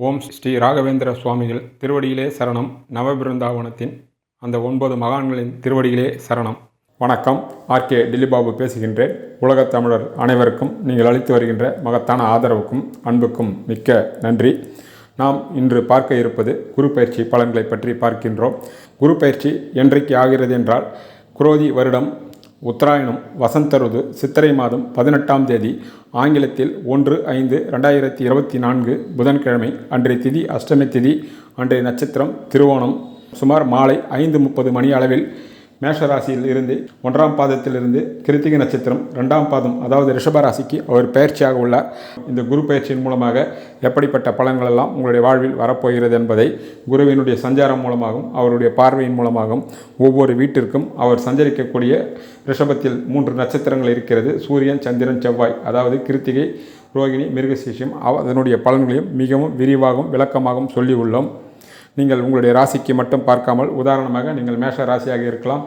ஓம் ஸ்ரீ ராகவேந்திர சுவாமிகள் திருவடியிலே சரணம். நவபிருந்தாவனத்தின் அந்த ஒன்பது மகான்களின் திருவடியிலே சரணம். வணக்கம். ஆர்கே டில்லிபாபு பேசுகின்றேன். உலகத் தமிழர் அனைவருக்கும் நீங்கள் அளித்து வருகின்ற மகத்தான ஆதரவுக்கும் அன்புக்கும் மிக்க நன்றி. நாம் இன்று பார்க்க இருப்பது குரு பயிற்சி பலன்களை பற்றி பார்க்கின்றோம். குரு பயிற்சி என்றைக்கு ஆகிறது என்றால் குரோதி வருடம் உத்தராயணம் வசந்த ருது சித்திரை மாதம் பதினெட்டாம் தேதி ஆங்கிலத்தில் ஒன்று ஐந்து ரெண்டாயிரத்தி இருபத்தி நான்கு புதன்கிழமை அன்றைய திதி அஷ்டமி திதி அன்றைய நட்சத்திரம் திருவோணம் சுமார் மாலை ஐந்து முப்பது மணி அளவில் மேஷராசியில் இருந்து ஒன்றாம் பாதத்திலிருந்து கிருத்திகை நட்சத்திரம் ரெண்டாம் பாதம் அதாவது ரிஷப ராசிக்கு அவர் பயிற்சியாக உள்ளார். இந்த குரு பயிற்சியின் மூலமாக எப்படிப்பட்ட பலன்கள் எல்லாம் உங்களுடைய வாழ்வில் வரப்போகிறது என்பதை குருவினுடைய சஞ்சாரம் மூலமாகவும் அவருடைய பார்வையின் மூலமாகவும் ஒவ்வொரு வீட்டிற்கும் அவர் சஞ்சரிக்கக்கூடிய ரிஷபத்தில் மூன்று நட்சத்திரங்கள் இருக்கிறது. சூரியன் சந்திரன் செவ்வாய் அதாவது கிருத்திகை ரோகிணி மிருகசீஷம் அதனுடைய பலன்களையும் மிகவும் விரிவாகவும் விளக்கமாகவும் சொல்லியுள்ளோம். நீங்கள் உங்களுடைய ராசிக்கு மட்டும் பார்க்காமல் உதாரணமாக நீங்கள் மேஷ ராசியாக இருக்கலாம்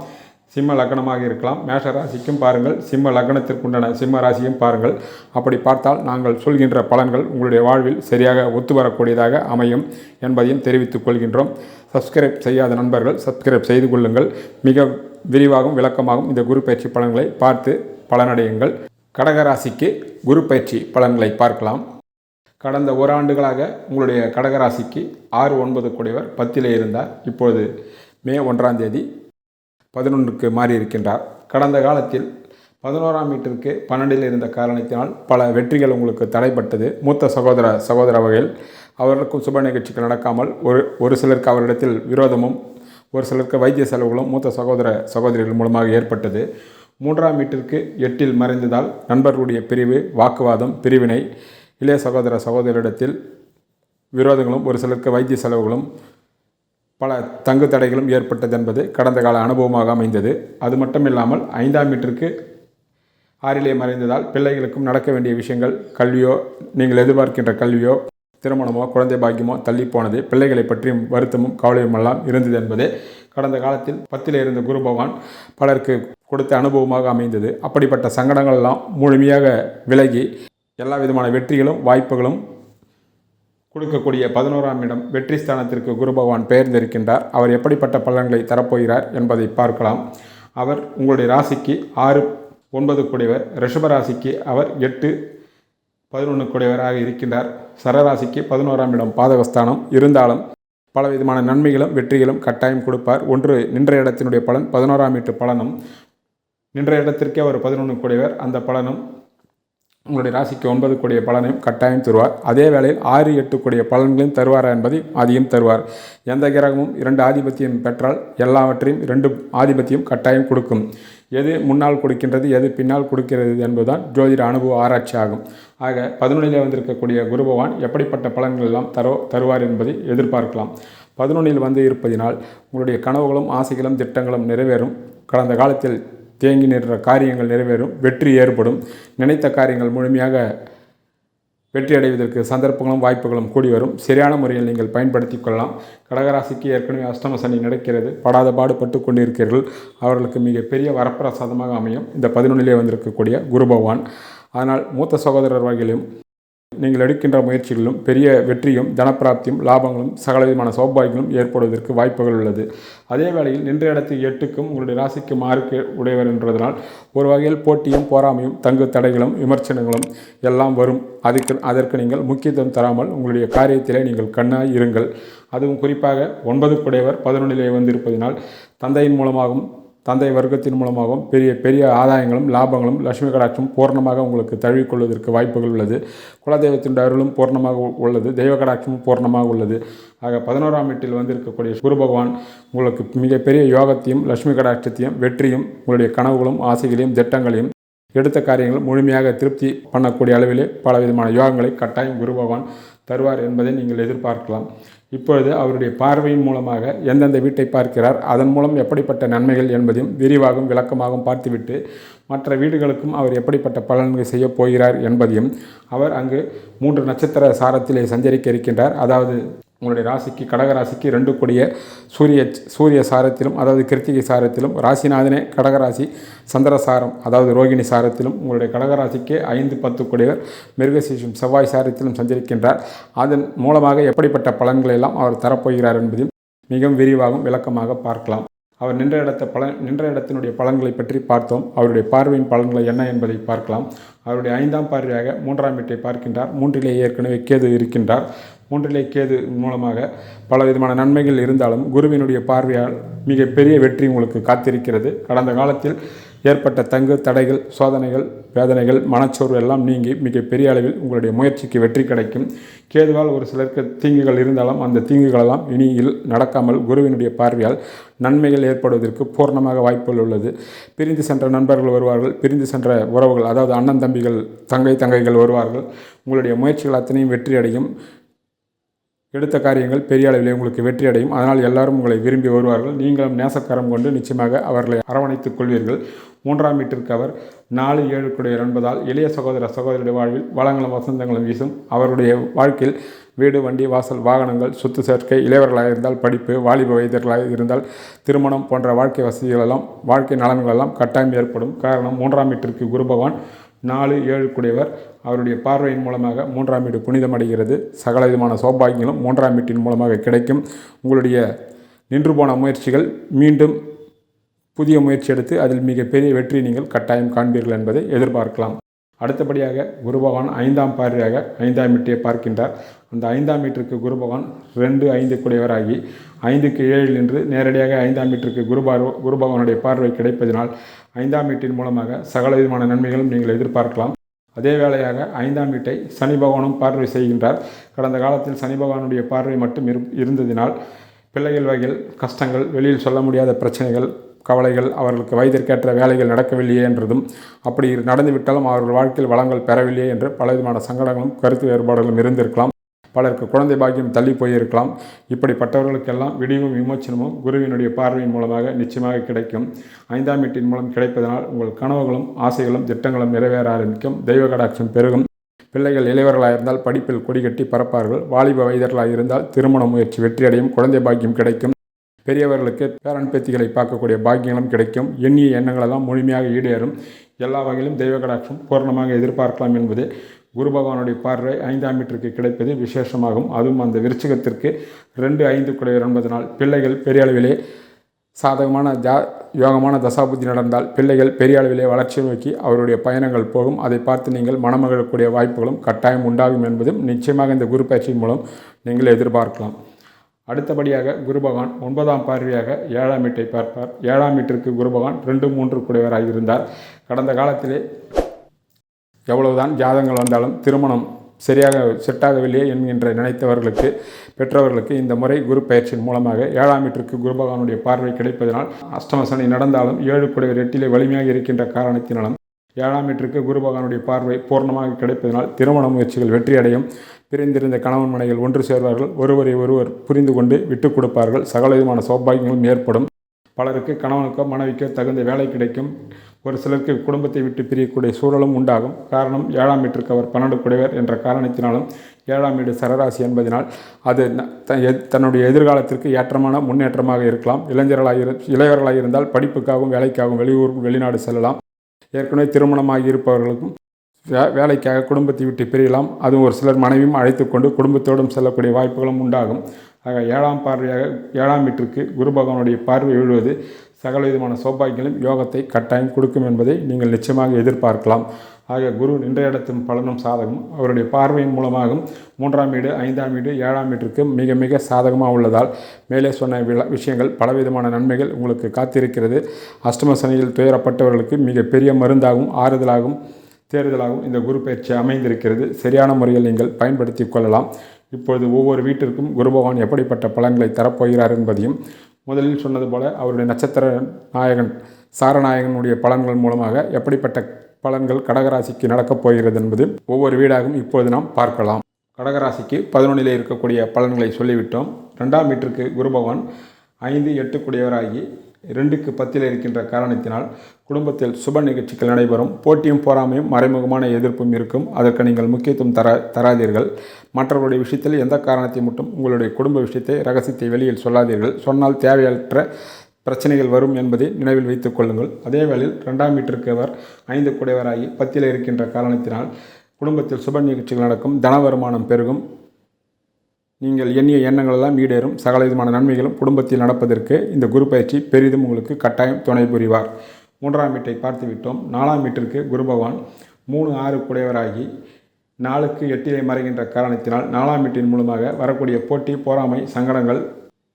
சிம்ம லக்னமாக இருக்கலாம். மேஷ ராசிக்கும் பாருங்கள் சிம்ம லக்னத்திற்குண்டான சிம்ம ராசியும் பாருங்கள். அப்படி பார்த்தால் நாங்கள் சொல்கின்ற பலன்கள் உங்களுடைய வாழ்வில் சரியாக ஒத்து வரக்கூடியதாக அமையும் என்பதையும் தெரிவித்துக் கொள்கின்றோம். சப்ஸ்கிரைப் செய்யாத நண்பர்கள் சப்ஸ்கிரைப் செய்து கொள்ளுங்கள். மிக விரிவாகவும் விளக்கமாகவும் இந்த குரு பயிற்சி பலன்களை பார்த்து பலனடையுங்கள். கடகராசிக்கு குரு பயிற்சி பலன்களை பார்க்கலாம். கடந்த ஓராண்டுகளாக உங்களுடைய கடகராசிக்கு ஆறு ஒன்பது கூடியவர் பத்திலே இருந்தார். இப்பொழுது மே ஒன்றாம் தேதி பதினொன்றுக்கு மாறி இருக்கின்றார். கடந்த காலத்தில் பதினோராம் வீட்டிற்கு பன்னெண்டில் இருந்த காரணத்தினால் பல வெற்றிகள் உங்களுக்கு தடைப்பட்டது மூத்த சகோதர சகோதர வகையில் அவர்களுக்கும் சுப நிகழ்ச்சிகள் நடக்காமல் ஒரு ஒரு சிலருக்கு அவரிடத்தில் விரோதமும் ஒரு சிலருக்கு வைத்திய செலவுகளும் மூத்த சகோதர சகோதரிகள் மூலமாக ஏற்பட்டது. மூன்றாம் வீட்டிற்கு எட்டில் மறைந்ததால் நண்பர்களுடைய பிரிவு வாக்குவாதம் பிரிவினை இளைய சகோதர சகோதரிடத்தில் விரோதங்களும் ஒரு சிலருக்கு வைத்திய செலவுகளும் பல தங்கு தடைகளும் ஏற்பட்டது என்பது கடந்த கால அனுபவமாக அமைந்தது. அது மட்டும் இல்லாமல் ஐந்தாம் மீட்டருக்கு ஆறிலே மறைந்ததால் பிள்ளைகளுக்கும் நடக்க வேண்டிய விஷயங்கள் கல்வியோ நீங்கள் எதிர்பார்க்கின்ற கல்வியோ திருமணமோ குழந்தை பாக்கியமோ தள்ளி போனது பிள்ளைகளை பற்றியும் வருத்தமும் கவலையும் எல்லாம் இருந்தது என்பதே கடந்த காலத்தில் பத்தில் இருந்த குரு பகவான் பலருக்கு கொடுத்த அனுபவமாக அமைந்தது. அப்படிப்பட்ட சங்கடங்கள் எல்லாம் முழுமையாக விலகி எல்லா விதமான வெற்றிகளும் வாய்ப்புகளும் கொடுக்கக்கூடிய பதினோராம் இடம் வெற்றி ஸ்தானத்திற்கு குரு பகவான் பெயர்ந்திருக்கின்றார். அவர் எப்படிப்பட்ட பலன்களை தரப்போகிறார் என்பதை பார்க்கலாம். அவர் உங்களுடைய ராசிக்கு ஆறு ஒன்பது கூடியவர் ரிஷப ராசிக்கு அவர் எட்டு பதினொன்று குடையவராக இருக்கின்றார். சரராசிக்கு பதினோராம் இடம் பாதகஸ்தானம். இருந்தாலும் பல விதமான நன்மைகளும் வெற்றிகளும் கட்டாயம் கொடுப்பார். ஒன்று நின்ற இடத்தினுடைய பலன் பதினோராம் வீட்டு பலனும். நின்ற இடத்திற்கே அவர் பதினொன்று குடையவர் அந்த பலனும் உங்களுடைய ராசிக்கு ஒன்பது கூடிய பலனையும் கட்டாயம் தருவார். அதே வேளையில் ஆறு எட்டு கூடிய பலன்களையும் தருவாரா என்பதை அதையும் தருவார். எந்த கிரகமும் இரண்டு ஆதிபத்தியம் பெற்றால் எல்லாவற்றையும் இரண்டு ஆதிபத்தியம் கட்டாயம் கொடுக்கும். எது முன்னால் கொடுக்கின்றது எது பின்னால் கொடுக்கிறது என்பதுதான் ஜோதிட அனுபவ ஆராய்ச்சி ஆகும். ஆக பதினொன்றிலே வந்திருக்கக்கூடிய குரு பகவான் எப்படிப்பட்ட பலன்கள் எல்லாம் தரோ தருவார் என்பதை எதிர்பார்க்கலாம். பதினொன்றில் வந்து இருப்பதினால் உங்களுடைய கனவுகளும் ஆசைகளும் திட்டங்களும் நிறைவேறும். கடந்த காலத்தில் தேங்கி நின்ற காரியங்கள் நிறைவேறும் வெற்றி ஏற்படும். நினைத்த காரியங்கள் முழுமையாக வெற்றி அடைவதற்கு சந்தர்ப்பங்களும் வாய்ப்புகளும் கூடி வரும். சரியான முறையில் நீங்கள் பயன்படுத்தி கொள்ளலாம். கடகராசிக்கு ஏற்கனவே அஷ்டம சனி நடக்கிறது. படாத பாடுபட்டு கொண்டிருக்கிறீர்கள். அவர்களுக்கு மிகப்பெரிய வரப்பிரசாதமாக அமையும். இந்த பதினொன்றிலே வந்திருக்கக்கூடிய குரு பகவான். அதனால் மூத்த சகோதரர் வகையிலும் நீங்கள் எடுக்கின்ற முயற்சிகளிலும் பெரிய வெற்றியும் தனப்பிராப்தியும் லாபங்களும் சகலவிதமான சௌபாகியங்களும் ஏற்படுவதற்கு வாய்ப்புகள் உள்ளது. அதே வேளையில் நின்ற இடத்துக்கு எட்டுக்கும் உங்களுடைய ராசிக்கு மாறுக்கு உடையவர் என்றதனால் ஒரு வகையில் போட்டியும் போராமையும் தங்கு தடைகளும் விமர்சனங்களும் எல்லாம் வரும். அதுக்கு அதற்கு நீங்கள் முக்கியத்துவம் தராமல் உங்களுடைய காரியத்திலே நீங்கள் கண்ணாய் இருங்கள். அதுவும் குறிப்பாக ஒன்பது குடையவர் பதினொன்றிலே வந்திருப்பதினால் தந்தையின் மூலமாகவும் தந்தை வர்க்கத்தின் மூலமாகவும் பெரிய பெரிய ஆதாயங்களும் லாபங்களும் லட்சுமி கடாட்சம் பூர்ணமாக உங்களுக்கு தழுவிக்கொள்வதற்கு வாய்ப்புகள் உள்ளது. குலதெய்வத்தின் அருளும் பூர்ணமாக உள்ளது. தெய்வ கடாட்சமும் பூர்ணமாக உள்ளது. ஆக பதினோராம் வீட்டில் வந்திருக்கக்கூடிய குரு பகவான் உங்களுக்கு மிகப்பெரிய யோகத்தையும் லட்சுமி கடாட்சத்தையும் வெற்றியும் உங்களுடைய கனவுகளும் ஆசைகளையும் திட்டங்களையும் எடுத்த காரியங்கள் முழுமையாக திருப்தி பண்ணக்கூடிய அளவிலே பல விதமான யோகங்களை கட்டாயம் குரு பகவான் தருவார் என்பதை நீங்கள் எதிர்பார்க்கலாம். இப்பொழுது அவருடைய பார்வையின் மூலமாக எந்தெந்த வீட்டை பார்க்கிறார் அதன் மூலம் எப்படிப்பட்ட நன்மைகள் என்பதையும் விரிவாகவும் விளக்கமாகவும் பார்த்துவிட்டு மற்ற வீடுகளுக்கும் அவர் எப்படிப்பட்ட பலன்கள் செய்யப் போகிறார் என்பதையும் அவர் அங்கு மூன்று நட்சத்திர சாரத்திலே சஞ்சரிக்க இருக்கின்றார். அதாவது உங்களுடைய ராசிக்கு கடக ராசிக்கு ரெண்டு கூடிய சூரிய சூரிய சாரத்திலும் அதாவது கிருத்திகை சாரத்திலும் ராசிநாதனே கடகராசி சந்திரசாரம் அதாவது ரோகிணி சாரத்திலும் உங்களுடைய கடகராசிக்கு ஐந்து பத்து கூடியவர் மிருகசீஷம் செவ்வாய் சாரத்திலும் சஞ்சரிக்கின்றார். அதன் மூலமாக எப்படிப்பட்ட பலன்களை எல்லாம் அவர் தரப்போகிறார் என்பதையும் மிகவும் விரிவாகவும் விளக்கமாக பார்க்கலாம். அவர் நின்ற இடத்த பலன் நின்ற இடத்தினுடைய பலன்களை பற்றி பார்த்தோம். அவருடைய பார்வையின் பலன்கள் என்ன என்பதை பார்க்கலாம். அவருடைய ஐந்தாம் பார்வையாக மூன்றாம் வீட்டை பார்க்கின்றார். மூன்றிலே ஏற்கனவே கேது இருக்கின்றார். மூன்றிலே கேது மூலமாக பல விதமான நன்மைகள் இருந்தாலும் குருவினுடைய பார்வையால் மிகப்பெரிய வெற்றி உங்களுக்கு காத்திருக்கிறது. கடந்த காலத்தில் ஏற்பட்ட தங்கு தடைகள் சோதனைகள் வேதனைகள் மனச்சோர்வு எல்லாம் நீங்கி மிகப்பெரிய அளவில் உங்களுடைய முயற்சிக்கு வெற்றி கிடைக்கும். கேதுவால் ஒரு சிலருக்கு தீங்குகள் இருந்தாலும் அந்த தீங்குகளெல்லாம் இனியில் நடக்காமல் குருவினுடைய பார்வையால் நன்மைகள் ஏற்படுவதற்கு பூர்ணமாக வாய்ப்புகள் உள்ளது. பிரிந்து சென்ற நண்பர்கள் வருவார்கள் பிரிந்து சென்ற உறவுகள் அதாவது அண்ணன் தம்பிகள் தங்கை தங்கைகள் வருவார்கள். உங்களுடைய முயற்சிகள் அத்தனையும் வெற்றி அடையும் எடுத்த காரியங்கள் பெரிய அளவில் உங்களுக்கு வெற்றி அடையும் அதனால் எல்லாரும் உங்களை விரும்பி வருவார்கள். நீங்களும் நேசக்கரம் கொண்டு நிச்சயமாக அவர்களை அரவணைத்துக் கொள்வீர்கள். மூன்றாம் வீட்டிற்கு அவர் நாலு ஏழு என்பதால் இளைய சகோதர சகோதரியுடைய வாழ்வில் வளங்களும் வசந்தங்களும் வீசும். அவருடைய வாழ்க்கையில் வீடு வண்டி வாசல் வாகனங்கள் சொத்து சேர்க்கை இளையவர்களாக இருந்தால் படிப்பு வாலிப வைத்தியர்களாக இருந்தால் திருமணம் போன்ற வாழ்க்கை வசதிகளெல்லாம் வாழ்க்கை நலன்களெல்லாம் கட்டாயம் ஏற்படும். காரணம் மூன்றாம் வீட்டிற்கு குரு பகவான் நாலு ஏழு குடையவர் அவருடைய பார்வையின் மூலமாக மூன்றாம் வீடு புனிதமடைகிறது. சகல விதமான சௌபாகியங்களும் மூன்றாம் வீட்டின் மூலமாக கிடைக்கும். உங்களுடைய நின்று போன முயற்சிகள் மீண்டும் புதிய முயற்சி எடுத்து அதில் மிகப்பெரிய வெற்றி நீங்கள் கட்டாயம் காண்பீர்கள் என்பதை எதிர்பார்க்கலாம். அடுத்தபடியாக குரு பகவான் ஐந்தாம் பார்வையாக ஐந்தாம் வீட்டை பார்க்கின்றார். அந்த ஐந்தாம் வீட்டிற்கு குரு பகவான் ரெண்டு ஐந்து குடையவராகி ஐந்துக்கு ஏழில் நின்று நேரடியாக ஐந்தாம் வீட்டிற்கு குரு குரு பகவானுடைய பார்வை கிடைப்பதனால் ஐந்தாம் வீட்டின் மூலமாக சகல விதமான நன்மைகளும் நீங்கள் எதிர்பார்க்கலாம். அதே வேளையாக ஐந்தாம் வீட்டை சனி பகவானும் பார்வை செய்கின்றார். கடந்த காலத்தில் சனி பகவானுடைய பார்வை மட்டும் இரு இருந்ததினால் பிள்ளைகள் வகையில் கஷ்டங்கள் வெளியில் சொல்ல முடியாத பிரச்சனைகள் கவலைகள் அவர்களுக்கு வயதிற்கேற்ற வேலைகள் நடக்கவில்லையே என்றதும் அப்படி நடந்துவிட்டாலும் அவர்கள் வாழ்க்கையில் வளங்கள் பெறவில்லையே என்று பலவிதமான சங்கடங்களும் கருத்து வேறுபாடுகளும் இருந்திருக்கலாம். பலருக்கு குழந்தை பாக்கியம் தள்ளி போயிருக்கலாம். இப்படிப்பட்டவர்களுக்கெல்லாம் விடிவும் விமோச்சனமும் குருவினுடைய பார்வையின் மூலமாக நிச்சயமாக கிடைக்கும். ஐந்தாம் வீட்டின் மூலம் கிடைப்பதனால் உங்கள் கனவுகளும் ஆசைகளும் திட்டங்களும் நிறைவேற ஆரம்பிக்கும். தெய்வ கடாட்சம் பெருகும். பிள்ளைகள் இளையவர்களாக இருந்தால் படிப்பில் கொடிகட்டி பறப்பார்கள். வாலிப வயதர்களாக இருந்தால் திருமண முயற்சி வெற்றியடையும் குழந்தை பாக்கியம் கிடைக்கும். பெரியவர்களுக்கு பேரன் பேத்திகளை பார்க்கக்கூடிய பாக்கியங்களும் கிடைக்கும். எண்ணிய எண்ணங்களெல்லாம் முழுமையாக ஈடேறும். எல்லா வகையிலும் தெய்வ கடாட்சம் பூர்ணமாக எதிர்பார்க்கலாம் என்பது குரு பகவானுடைய பார்வை ஐந்தாம் வீட்டிற்கு கிடைப்பது விசேஷமாகும். அதுவும் அந்த விருச்சிகத்திற்கு ரெண்டு ஐந்து குடையர் என்பதனால் பிள்ளைகள் பெரிய அளவிலே சாதகமான ஜா யோகமான தசாபுத்தி நடந்தால் பிள்ளைகள் பெரிய அளவிலே வளர்ச்சி நோக்கி அவருடைய பயணங்கள் போகும். அதை பார்த்து நீங்கள் மனமகிழக்கூடிய வாய்ப்புகளும் கட்டாயம் உண்டாகும் என்பதும் நிச்சயமாக இந்த குரு பயிற்சியின் மூலம் நீங்கள் எதிர்பார்க்கலாம். அடுத்தபடியாக குரு பகவான் ஒன்பதாம் பார்வையாக ஏழாம் வீட்டை பார்ப்பார். ஏழாம் வீட்டிற்கு குரு பகவான் ரெண்டு மூன்று குடையவராக இருந்தார். கடந்த காலத்திலே எவ்வளவுதான் ஜாதகங்கள் வந்தாலும் திருமணம் சரியாக செட்டாகவில்லையே என்கின்ற நினைத்தவர்களுக்கு பெற்றவர்களுக்கு இந்த முறை குரு பயிற்சியின் மூலமாக ஏழாம் வீட்டிற்கு குரு பகவானுடைய பார்வை கிடைப்பதனால் அஷ்டமசனி நடந்தாலும் ஏழு குடையவர் எட்டிலே வலிமையாக இருக்கின்ற காரணத்தினாலும் ஏழாம் வீட்டிற்கு குரு பகவானுடைய பார்வை பூர்ணமாக கிடைப்பதனால் திருமண முயற்சிகள் வெற்றியடையும். பிரிந்திருந்த கணவன் மனைகள் ஒன்று சேர்வார்கள். ஒருவரை ஒருவர் புரிந்து கொண்டு விட்டுக் கொடுப்பார்கள். சகல விதமான சௌபாகியங்களும் ஏற்படும். பலருக்கு கணவனுக்கோ மனைவிக்கோ தகுந்த வேலை கிடைக்கும். ஒரு சிலருக்கு குடும்பத்தை விட்டு பிரியக்கூடிய சூழலும் உண்டாகும். காரணம் ஏழாம் வீட்டிற்கு அவர் பன்னெண்டு குடைவர் என்ற காரணத்தினாலும் ஏழாம் வீடு சரராசி என்பதனால் அது த- தன்னுடைய எதிர்காலத்திற்கு ஏற்றமான முன்னேற்றமாக இருக்கலாம். இளைஞர்களாக இரு இளையவர்களாக இருந்தால் படிப்புக்காகவும் வேலைக்காகவும் வெளியூர் வெளிநாடு செல்லலாம். ஏற்கனவே திருமணமாகி இருப்பவர்களுக்கும் வே வேலைக்காக குடும்பத்தை விட்டு பிரியலாம். அதுவும் ஒரு சிலர் மனைவியும் அழைத்து கொண்டு குடும்பத்தோடும் செல்லக்கூடிய வாய்ப்புகளும் உண்டாகும். ஆக ஏழாம் பார்வையாக ஏழாம் வீட்டிற்கு குரு பகவானுடைய பார்வை விழுவது சகல விதமான சௌபாகியங்களும் யோகத்தை கட்டாயம் கொடுக்கும் என்பதை நீங்கள் நிச்சயமாக எதிர்பார்க்கலாம். ஆக குரு நின்ற இடத்தும் பலனும் சாதகம் அவருடைய பார்வையின் மூலமாகவும் மூன்றாம் வீடு ஐந்தாம் வீடு ஏழாம் வீட்டிற்கு மிக மிக சாதகமாக உள்ளதால் மேலே சொன்ன விழா விஷயங்கள் பலவிதமான நன்மைகள் உங்களுக்கு காத்திருக்கிறது. அஷ்டம சனியில் துயரப்பட்டவர்களுக்கு மிக பெரிய மருந்தாகவும் ஆறுதலாகவும் தேர்தலாகவும் இந்த குரு பயிற்சி அமைந்திருக்கிறது. சரியான முறையில் நீங்கள் பயன்படுத்தி கொள்ளலாம். இப்பொழுது ஒவ்வொரு வீட்டிற்கும் குரு பகவான் எப்படிப்பட்ட பலன்களை தரப்போகிறார் என்பதையும் முதலில் சொன்னது போல அவருடைய நட்சத்திர நாயகன் சாரநாயகனுடைய பலன்கள் மூலமாக எப்படிப்பட்ட பலன்கள் கடகராசிக்கு நடக்கப் போகிறது என்பது ஒவ்வொரு வீடாகவும் இப்பொழுது நாம் பார்க்கலாம். கடகராசிக்கு பதினொன்றிலே இருக்கக்கூடிய பலன்களை சொல்லிவிட்டோம். ரெண்டாம் வீட்டிற்கு குரு பகவான் ஐந்து எட்டுக்குடையவராகி ரெண்டுக்கு பத்தில் இருக்கின்ற காரணத்தினால் குடும்பத்தில் சுப நிகழ்ச்சிகள் நடைபெறும். போட்டியும் போராமையும் மறைமுகமான எதிர்ப்பும் இருக்கும். அதற்கு நீங்கள் முக்கியத்துவம் தர தராதீர்கள். மற்றவருடைய விஷயத்தில் எந்த காரணத்தை மட்டும் உங்களுடைய குடும்ப விஷயத்தை ரகசியத்தை வெளியில் சொல்லாதீர்கள். சொன்னால் தேவையற்ற பிரச்சனைகள் வரும் என்பதை நினைவில் வைத்துக் கொள்ளுங்கள். அதே வேளையில் ரெண்டாம் வீட்டிற்கு அவர் ஐந்து குடைவராகி பத்தில் இருக்கின்ற காரணத்தினால் குடும்பத்தில் சுப நிகழ்ச்சிகள் நடக்கும். தன வருமானம் பெருகும். நீங்கள் எண்ணிய எண்ணங்கள் எல்லாம் ஈடேறும். சகல விதமான நன்மைகளும் குடும்பத்தில் நடப்பதற்கு இந்த குரு பயிற்சி பெரிதும் உங்களுக்கு கட்டாயம் துணை புரிவார். மூன்றாம் வீட்டை பார்த்து விட்டோம் நாலாம் வீட்டிற்கு குரு பகவான் மூணு ஆறு குடையவராகி நாளுக்கு எட்டிலே மறைகின்ற காரணத்தினால் நாலாம் வீட்டின் மூலமாக வரக்கூடிய போட்டி போராமை சங்கடங்கள்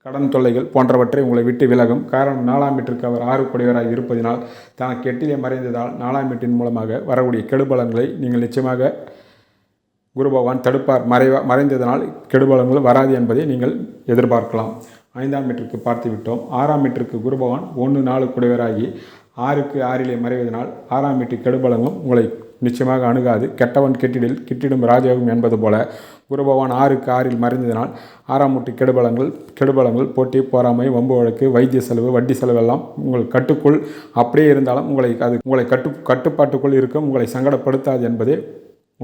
கடன் தொல்லைகள் போன்றவற்றை உங்களை விட்டு விலகும். காரணம் நாலாம் வீட்டிற்கு அவர் ஆறு குடையவராக இருப்பதினால் தனக்கு எட்டிலே மறைந்ததால் நாலாம் வீட்டின் மூலமாக வரக்கூடிய கெடுபலன்களை நீங்கள் நிச்சயமாக குரு பகவான் தடுப்பார் மறைவா மறைந்ததனால் கெடுபலங்கள் வராது என்பதை நீங்கள் எதிர்பார்க்கலாம். ஐந்தாம் மீட்டருக்கு பார்த்து விட்டோம் ஆறாம் மீட்டருக்கு குரு பகவான் ஒன்று நாலு குடைவராகி ஆறுக்கு ஆறிலே மறைவதனால் ஆறாம் மீட்டு கெடுபலங்களும் உங்களை நிச்சயமாக அணுகாது. கெட்டவன் கெட்டிடில் கிட்டிடும் ராஜயோகம் என்பது போல குரு பகவான் ஆறுக்கு ஆறில் மறைந்ததனால் ஆறாம் மூட்டு கெடுபலங்கள் கெடுபலங்கள் போட்டி போராமை வம்பு வழக்கு வைத்திய செலவு வட்டி செலவு எல்லாம் உங்கள் கட்டுக்குள் அப்படியே இருந்தாலும் உங்களை அது உங்களை கட்டு கட்டுப்பாட்டுக்குள் இருக்கும் உங்களை சங்கடப்படுத்தாது என்பதே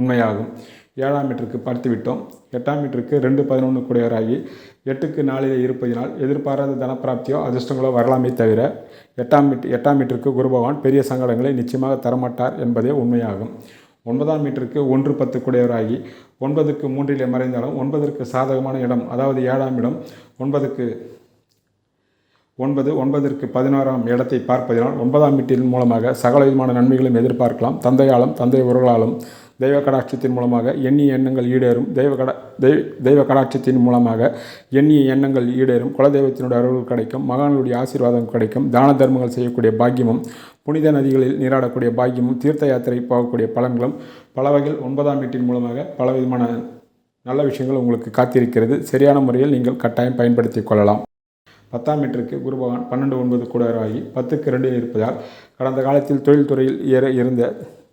உண்மையாகும். ஏழாம் மீட்டருக்கு பார்த்து விட்டோம். எட்டாம் மீட்டருக்கு ரெண்டு பதினொன்று கூடியவராகி எட்டுக்கு நாளிலே இருப்பதினால் எதிர்பாராத தனப்பிராப்தியோ அதிர்ஷ்டங்களோ வரலாமே தவிர எட்டாம் மீட் எட்டாம் மீட்டருக்கு குருபகவான் பெரிய சங்கடங்களை நிச்சயமாக தரமாட்டார் என்பதே உண்மையாகும். ஒன்பதாம் மீட்டருக்கு ஒன்று பத்து கூடியவராகி ஒன்பதுக்கு மூன்றிலே மறைந்தாலும் ஒன்பதற்கு சாதகமான இடம் அதாவது ஏழாம் இடம் ஒன்பதுக்கு ஒன்பது ஒன்பதற்கு பதினாறாம் இடத்தை பார்ப்பதினால் ஒன்பதாம் வீட்டின் மூலமாக சகல விதமான நன்மைகளும் எதிர்பார்க்கலாம். தந்தையாலும் தந்தை உறவுகளாலும் தெய்வ கடாட்சத்தின் மூலமாக எண்ணிய எண்ணங்கள் ஈடேறும். தெய்வ கடா தெய்வ தெய்வ கடாட்சத்தின் மூலமாக எண்ணிய எண்ணங்கள் ஈடேறும். குலதெய்வத்தினுடைய அருள் கிடைக்கும். மகான்களுடைய ஆசீர்வாதம் கிடைக்கும். தான தர்மங்கள் செய்யக்கூடிய பாக்கியமும் புனித நதிகளில் நீராடக்கூடிய பாக்கியமும் தீர்த்த யாத்திரை போகக்கூடிய பலன்களும் பல வகையில் ஒன்பதாம் வீட்டின் மூலமாக பல விதமான நல்ல விஷயங்கள் உங்களுக்கு காத்திருக்கிறது. சரியான முறையில் நீங்கள் கட்டாயம் பயன்படுத்தி கொள்ளலாம். பத்தாம் மீட்டருக்கு குரு பகவான் பன்னெண்டு ஒன்பது கூட ஆகி பத்துக்கு ரெண்டில் இருப்பதால் கடந்த காலத்தில் தொழில்துறையில் ஏற இருந்த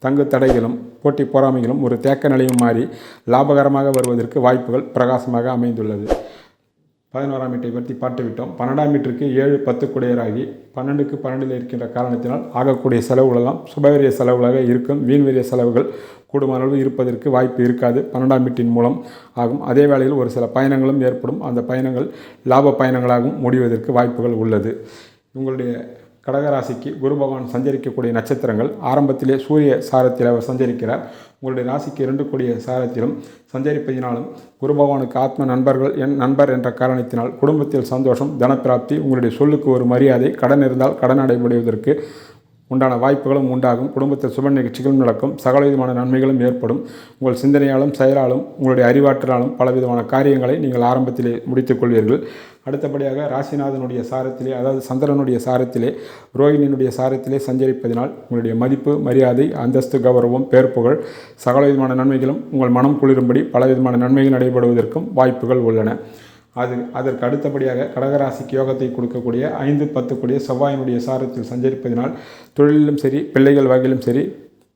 தங்கு தடைகளும் போட்டி பொறாமைகளும் ஒரு தேக்க நிலையும் மாறி லாபகரமாக வருவதற்கு வாய்ப்புகள் பிரகாசமாக அமைந்துள்ளது. பதினோராம் மீட்டை பற்றி பார்த்துவிட்டோம். பன்னெண்டாம் மீட்டருக்கு ஏழு பத்து குடையராகி பன்னெண்டுக்கு பன்னெண்டில் இருக்கின்ற காரணத்தினால் ஆகக்கூடிய செலவுகளெல்லாம் சுபவரிய செலவுகளாக இருக்கும். வீண்வெறிய செலவுகள் கூடுமான அளவு இருப்பதற்கு வாய்ப்பு இருக்காது. பன்னெண்டாம் வீட்டின் மூலம் ஆகும். அதே வேளையில் ஒரு சில பயணங்களும் ஏற்படும். அந்த பயணங்கள் லாப பயணங்களாகவும் முடிவதற்கு வாய்ப்புகள் உள்ளது. உங்களுடைய கடகராசிக்கு குரு பகவான் சஞ்சரிக்கக்கூடிய நட்சத்திரங்கள். ஆரம்பத்திலே சூரிய சாரத்தில் அவர் சஞ்சரிக்கிறார். உங்களுடைய ராசிக்கு இரண்டு கூடிய சாரத்திலும் சஞ்சரிப்பதினாலும் குரு பகவானுக்கு ஆத்ம நண்பர்கள் என் நண்பர் என்ற காரணத்தினால் குடும்பத்தில் சந்தோஷம் தனப்பிராப்தி உங்களுடைய சொல்லுக்கு ஒரு மரியாதை கடன் இருந்தால் கடன் அடைபடுவதற்கு உண்டான வாய்ப்புகளும் உண்டாகும். குடும்பத்தில் சுப நிகழ்ச்சிகளும் நடக்கும். சகல விதமான நன்மைகளும் ஏற்படும். உங்கள் சிந்தனையாலும் செயலாலும் உங்களுடைய அறிவாற்றலாலும் பலவிதமான காரியங்களை நீங்கள் ஆரம்பத்திலே முடித்துக் கொள்வீர்கள். அடுத்தபடியாக ராசிநாதனுடைய சாரத்திலே அதாவது சந்திரனுடைய சாரத்திலே ரோஹிணியினுடைய சாரத்திலே சஞ்சரிப்பதினால் உங்களுடைய மதிப்பு மரியாதை அந்தஸ்து கௌரவம் பேர்ப்புகள் புகழ் நன்மைகளும் உங்கள் மனம் குளிரும்படி பலவிதமான நன்மைகள் நடைபெறுவதற்கும் வாய்ப்புகள் உள்ளன. அது அதற்கு அடுத்தபடியாக கடகராசிக்கு யோகத்தை கொடுக்கக்கூடிய ஐந்து பத்து கூடிய செவ்வாயினுடைய சாரத்தில் சஞ்சரிப்பதினால் தொழிலிலும் சரி பிள்ளைகள் வகையிலும் சரி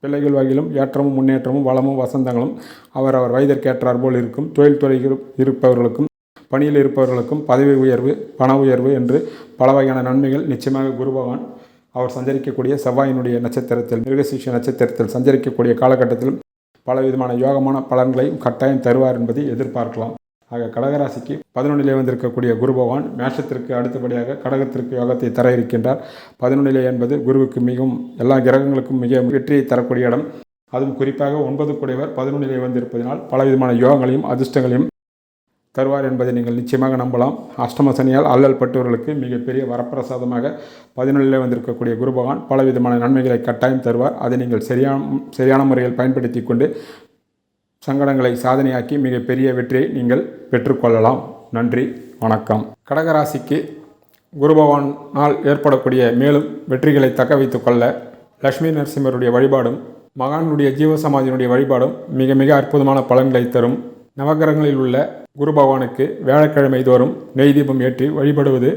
பிள்ளைகள் வகையிலும் ஏற்றமும் முன்னேற்றமும் வளமும் வசந்தங்களும் அவர் அவர் வயதிற்கேற்றார் போல் இருக்கும். தொழில்துறை இருப்பவர்களுக்கும் பணியில் இருப்பவர்களுக்கும் பதவி உயர்வு பண உயர்வு என்று பல வகையான நன்மைகள் நிச்சயமாக குரு பகவான் அவர் சஞ்சரிக்கக்கூடிய செவ்வாயினுடைய நட்சத்திரத்தில் மிருகசீஷ நட்சத்திரத்தில் சஞ்சரிக்கக்கூடிய காலகட்டத்திலும் பல விதமான யோகமான பலன்களையும் கட்டாயம் தருவார் என்பதை எதிர்பார்க்கலாம். ஆக கடகராசிக்கு பதினொன்றிலே வந்திருக்கக்கூடிய குரு பகவான் மேஷத்திற்கு அடுத்தபடியாக கடகத்திற்கு யோகத்தை தர இருக்கின்றார். பதினொன்றிலே என்பது குருவுக்கு மிகவும் எல்லா கிரகங்களுக்கும் மிக வெற்றியை தரக்கூடிய இடம். அதுவும் குறிப்பாக ஒன்பது குடைவர் பதினொன்றிலே வந்திருப்பதனால் பலவிதமான யோகங்களையும் அதிர்ஷ்டங்களையும் தருவார் என்பதை நீங்கள் நிச்சயமாக நம்பலாம். அஷ்டம சனியால் அல்லல் பட்டவர்களுக்கு மிகப்பெரிய வரப்பிரசாதமாக பதினொன்றிலே வந்திருக்கக்கூடிய குரு பகவான் பலவிதமான நன்மைகளை கட்டாயம் தருவார். அதை நீங்கள் சரியான சரியான முறையில் பயன்படுத்தி கொண்டு சங்கடங்களை சாதனையாக்கி மிகப்பெரிய வெற்றியை நீங்கள் பெற்றுக்கொள்ளலாம். நன்றி வணக்கம். கடகராசிக்கு குரு பகவானால் ஏற்படக்கூடிய மேலும் வெற்றிகளை தக்க வைத்து கொள்ள லக்ஷ்மி நரசிம்மருடைய வழிபாடும் மகானுடைய ஜீவசமாதியினுடைய வழிபாடும் மிக மிக அற்புதமான பலன்களை தரும். நவகிரகங்களில் உள்ள குரு பகவானுக்கு வியாழக்கிழமை தோறும் நெய் தீபம் ஏற்றி வழிபடுவது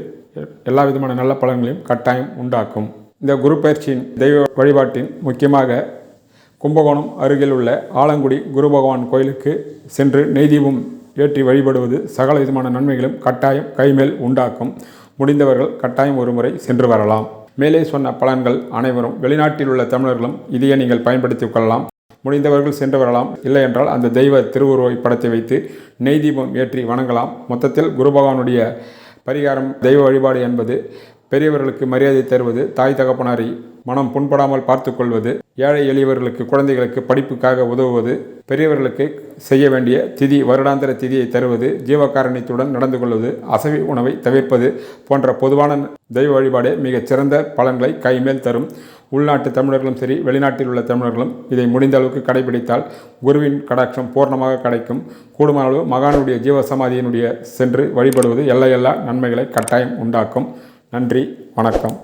எல்லா விதமான நல்ல பலன்களையும் கட்டாயம் உண்டாக்கும். இந்த குரு பயிற்சியின் தெய்வ வழிபாட்டின் முக்கியமாக கும்பகோணம் அருகில் உள்ள ஆலங்குடி குரு பகவான் கோயிலுக்கு சென்று நெய் தீபம் ஏற்றி வழிபடுவது சகல விதமான நன்மைகளும் கட்டாயம் கைமேல் உண்டாக்கும். முடிந்தவர்கள் கட்டாயம் ஒருமுறை சென்று வரலாம். மேலே சொன்ன பலன்கள் அனைவரும் வெளிநாட்டில் உள்ள தமிழர்களும் இதையே நீங்கள் பயன்படுத்திக் கொள்ளலாம். முடிந்தவர்கள் சென்று வரலாம். இல்லை என்றால் அந்த தெய்வ திருவுருவை படத்தை வைத்து நெய் தீபம் ஏற்றி வணங்கலாம். மொத்தத்தில் குரு பகவானுடைய பரிகாரம் தெய்வ வழிபாடு என்பது பெரியவர்களுக்கு மரியாதை தருவது தாய் தகப்பனாரை மனம் புண்படாமல் பார்த்து கொள்வது ஏழை எளியவர்களுக்கு குழந்தைகளுக்கு படிப்புக்காக உதவுவது பெரியவர்களுக்கு செய்ய வேண்டிய திதி வருடாந்திர திதியை தருவது ஜீவகாரணியத்துடன் நடந்து கொள்வது அசைவி உணவை தவிர்ப்பது போன்ற பொதுவான தெய்வ வழிபாடே மிகச் சிறந்த பலன்களை கைமேல் தரும். உள்நாட்டு தமிழர்களும் சரி வெளிநாட்டில் உள்ள தமிழர்களும் இதை முடிந்த அளவுக்கு கடைபிடித்தால் குருவின் கடாட்சம் பூர்ணமாக கிடைக்கும். கூடுமான அளவு மகானுடைய ஜீவசமாதியினுடைய சென்று வழிபடுவது எல்லையெல்லா நன்மைகளை கட்டாயம் உண்டாக்கும். நன்றி வணக்கம்.